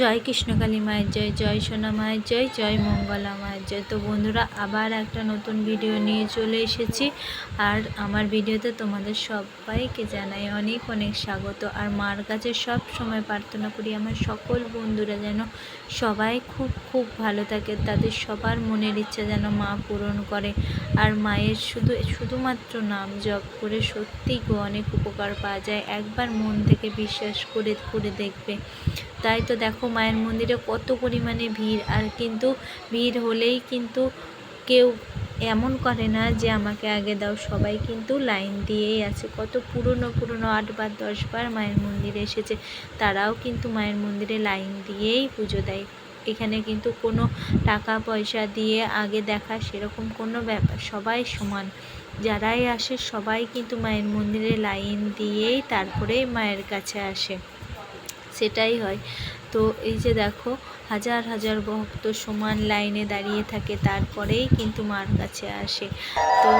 জয় কৃষ্ণকালী মায়ের জয় জয় সোনা মায়ের জয় জয় মঙ্গলা মায়ের জয়। তো বন্ধুরা, আবার একটা নতুন ভিডিও নিয়ে চলে এসেছি। আর আমার ভিডিওতে তোমাদের সবাইকে জানাই অনেক অনেক স্বাগত। আর মার কাছে সব সময় প্রার্থনা করি, আমার সকল বন্ধুরা যেন সবাই খুব খুব ভালো থাকে। তাদের সবার মনের ইচ্ছা যেন মা পূরণ করে। আর মায়ের শুধু, শুধুমাত্র নাম জপ করে সত্যিই অনেক উপকার পাওয়া যায়। একবার মন থেকে বিশ্বাস করে করে দেখবে। তাই তো দেখো মায়ের মন্দিরে কত পরিমাণে ভিড়, আর কিন্তু ভিড় হলেই কিন্তু কেউ এমন করে না যে আমাকে আগে দাও। সবাই কিন্তু লাইন দিয়েই আছে। কত পুরনো পুরনো আটবার দশবার মায়ের মন্দিরে এসেছে, তারাও কিন্তু মায়ের মন্দিরে লাইন দিয়েই পুজো দেয়। এখানে কিন্তু কোনো টাকা পয়সা দিয়ে আগে দেখা সেরকম কোনো ব্যাপার, সবাই সমান। যারাই আসে সবাই কিন্তু মায়ের মন্দিরে লাইন দিয়েই তারপরেই মায়ের কাছে আসে। সেটাই হয়। তো এই যে দেখো হাজার হাজার ভক্ত সমান লাইনে দাঁড়িয়ে থাকে তারপরেই কিন্তু মার কাছে আসে। তো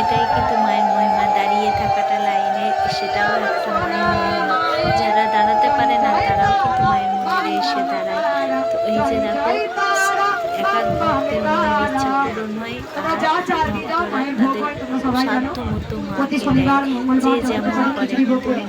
এটাই কিন্তু মায়ের মহিমা দাঁড়িয়ে থাকাটা লাইনে সেটাও একটা মায়ের মহিমা। যারা দাঁড়াতে পারে না তারাও কিন্তু মায়ের মন্দিরে এসে দাঁড়ায়। তো এই যে দেখো এক এক ভক্তের মনের ইচ্ছা পূরণ হয় আর তাদের সাধ্য মতো দেয় যে যেমন করে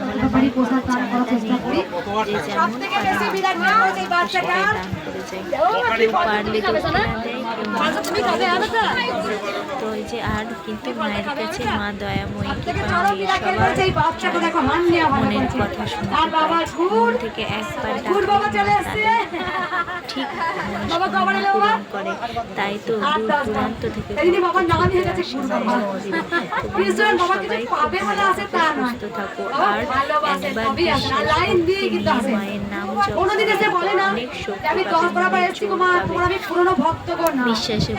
তো যে আর কিন্তু মায়ের কাছে মা দয়াময়ী মনের কথা থেকে একবার ঠিক করে তাই তো দূর দূরান্ত থেকে সবাই থাকো আর একবার মায়ের নাম অনেক শক্তি বিশ্বাসে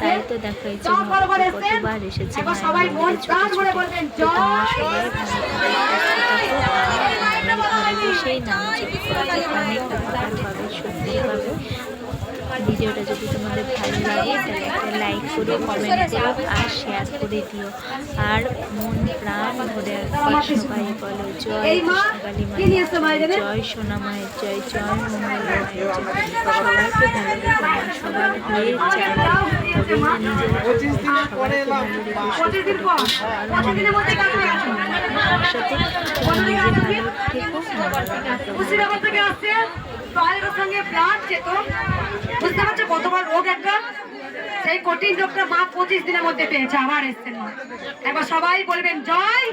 তাই তো কতবার এসেছে সবাই মন প্রাণ ভরে বলবেন বসেই নাম অনেক উপকার পাবে সত্যি পাবে ভিডিওটা যদি তোমাদের ভালো লাগে তাহলে একটা লাইক করো কমেন্ট করো আর শেয়ার করে দিও। আর মন প্রাণ ভরে সবাই বলো জয় কৃষ্ণকালী মায়ের জয় সোনা মায়ের জয় জয় মঙ্গল মায়ের জয় সবাইকে ভালো রেখো সবার হয়ে নিজের সবাইকে ভালো রেখো সাথে নিজে ভালো থেকো সঙ্গে ব্লাড যেত। তোমার রোগ একটা, সেই কঠিন রোগটা মা পঁচিশ দিনের মধ্যে পেয়েছে, আবার এসছেন মা। একবার সবাই বলবেন, জয়!